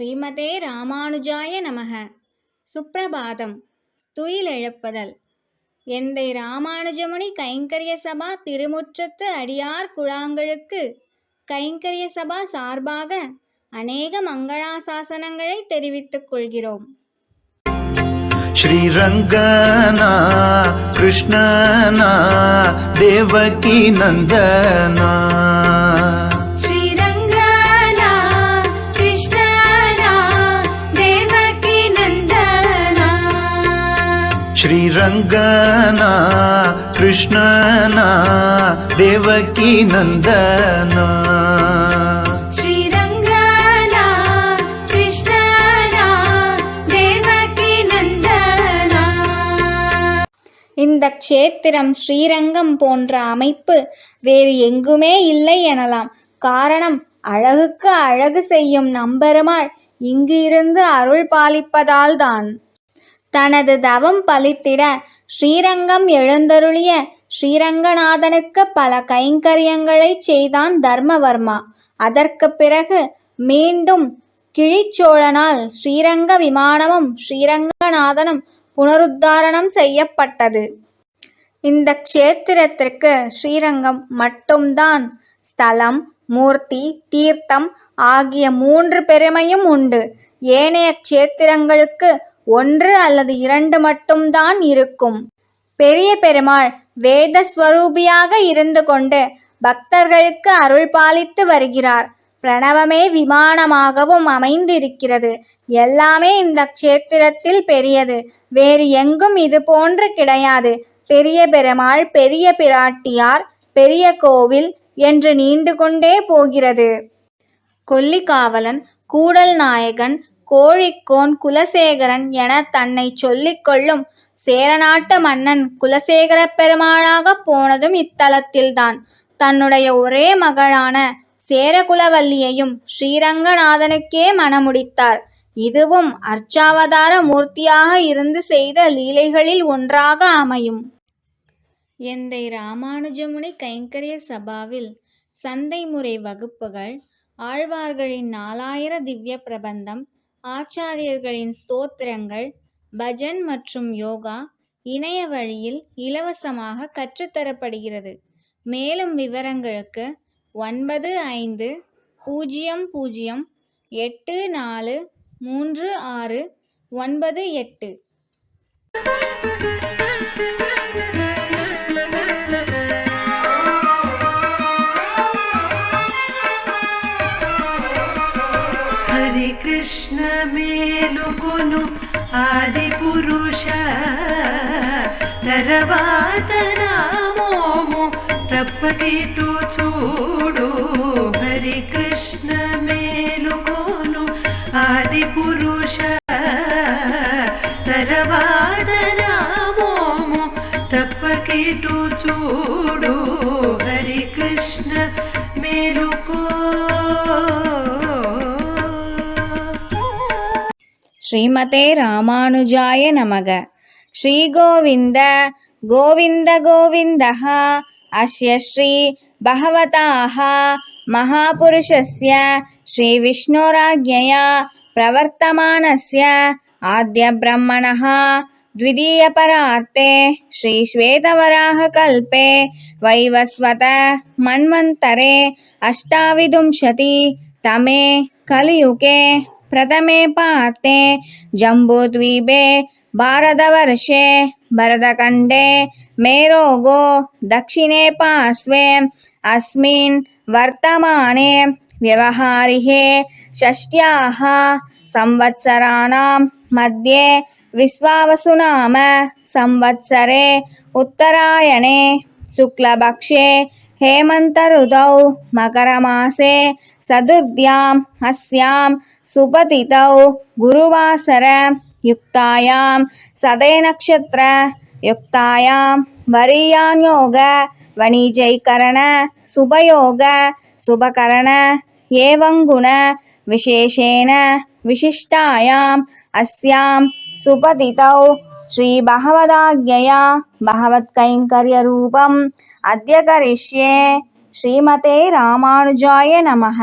ஸ்ரீமதே ராமானுஜாய நமக. சுப்பிரபாதம். துயிலெழுப்புதல் எந்தை ராமானுஜமுனி கைங்கரிய சபா திருமுற்றத்து அடியார் குழாங்களுக்கு கைங்கரிய சபா சார்பாக அநேக மங்களாசாசனங்களை தெரிவித்துக் கொள்கிறோம். ஸ்ரீரங்கனா கிருஷ்ணனா தேவகி நந்தனா. ಗಗನಾ ಕೃಷ್ಣನಾ ದೇವಕಿ ನಂದನಾ. இந்த க்ஷேத்திரம் ஸ்ரீரங்கம் போன்ற அமைப்பு வேறு எங்குமே இல்லை எனலாம். காரணம் அழகுக்கு அழகு செய்யும் நம்பெருமாள் இங்கு இருந்து அருள் பாலிப்பதால்தான். தனது தவம் பலித்திட ஸ்ரீரங்கம் எழுந்தருளிய ஸ்ரீரங்கநாதனுக்கு பல கைங்கரியங்களைச் செய்தான் தர்மவர்மா. அதற்கு பிறகு மீண்டும் கிழிச்சோழனால் ஸ்ரீரங்க விமானமும் ஸ்ரீரங்கநாதனும் புனருத்தாரணம் செய்யப்பட்டது. இந்த க்ஷேத்திரத்திற்கு ஸ்ரீரங்கம் மட்டும்தான் ஸ்தலம் மூர்த்தி தீர்த்தம் ஆகிய மூன்று பெருமையும் உண்டு. ஏனைய க்ஷேத்திரங்களுக்கு ஒன்று அல்லது இரண்டு மட்டும்தான் இருக்கும். பெரிய பெருமாள் வேத ஸ்வரூபியாக இருந்து கொண்டு பக்தர்களுக்கு அருள் பாலித்து வருகிறார். பிரணவமே விமானமாகவும் அமைந்திருக்கிறது. எல்லாமே இந்த க்ஷேத்திரத்தில் பெரியது. வேறு எங்கும் இது போன்று கிடையாது. பெரிய பெருமாள் பெரிய பிராட்டியார் பெரிய கோவில் என்று நீண்டு கொண்டே போகிறது. கொல்லிக்காவலன் கூடல் நாயகன் கோழிக்கோன் குலசேகரன் என தன்னை சொல்லிக்கொள்ளும் சேரநாட்டு மன்னன் குலசேகர பெருமாளாக போனதும் இத்தலத்தில்தான். தன்னுடைய ஒரே மகளான சேரகுலவல்லியையும் ஸ்ரீரங்கநாதனுக்கே மணமுடித்தார். இதுவும் அர்ச்சாவதார மூர்த்தியாக இருந்து செய்த லீலைகளில் ஒன்றாக அமையும். எந்தை ராமானுஜமுனி கைங்கரிய சபாவில் சந்தை முறை வகுப்புகள் ஆழ்வார்களின் நாலாயிர திவ்ய பிரபந்தம் ஆச்சாரியர்களின் ஸ்தோத்திரங்கள் பஜன் மற்றும் யோகா இணைய வழியில் இலவசமாக கற்றுத்தரப்படுகிறது. மேலும் விவரங்களுக்கு ஒன்பது ஐந்து பூஜ்ஜியம் பூஜ்ஜியம் எட்டு நாலு மூன்று ஆறு ஒன்பது எட்டு. కృష్ణ మేలుకొను ఆది పురుష. తర్వాత నామోము తప్పకిటు చూడు. హరి కృష్ణ మేలుకొను ఆది పురుష. తర్వాత నామోము తప్పకిటు చూడు. హరి కృష్ణ श्रीमते रामानुजाय नमः श्रीगोविन्द गोविन्दगोविन्दः अस्य श्रीभगवताः महापुरुषस्य श्रीविष्णोराज्ञया प्रवर्तमानस्य आद्यब्रह्मणः द्वितीयपरार्ते श्रीश्वेतवराहकल्पे वैवस्वत मन्वन्तरे अष्टाविंशतितमे कलियुगे प्रथमे पार्ते जम्बूद्वीपे भारतवर्षे भरतखण्डे मेरोगो दक्षिणे पार्श्वे अस्मिन् वर्तमाने व्यवहारिहे षष्ट्याः संवत्सराणां मध्ये विश्वावसुनाम संवत्सरे उत्तरायणे शुक्लपक्षे हेमन्तऋतौ मकरमासे चतुर्थ्याम् अस्यां सुपतितौ गुरुवासर युक्तायां सदयनक्षत्र युक्तायां वरीयान्योग वणिजैकरण शुभयोग शुभकरण एवं गुण विशेषेण विशिष्टायाम् अस्यां सुपतितौ श्रीभगवदाज्ञया भगवत्कैङ्कर्यरूपम् அத்தியகரிஷ்யே ஸ்ரீமதே ராமானுஜாய நமக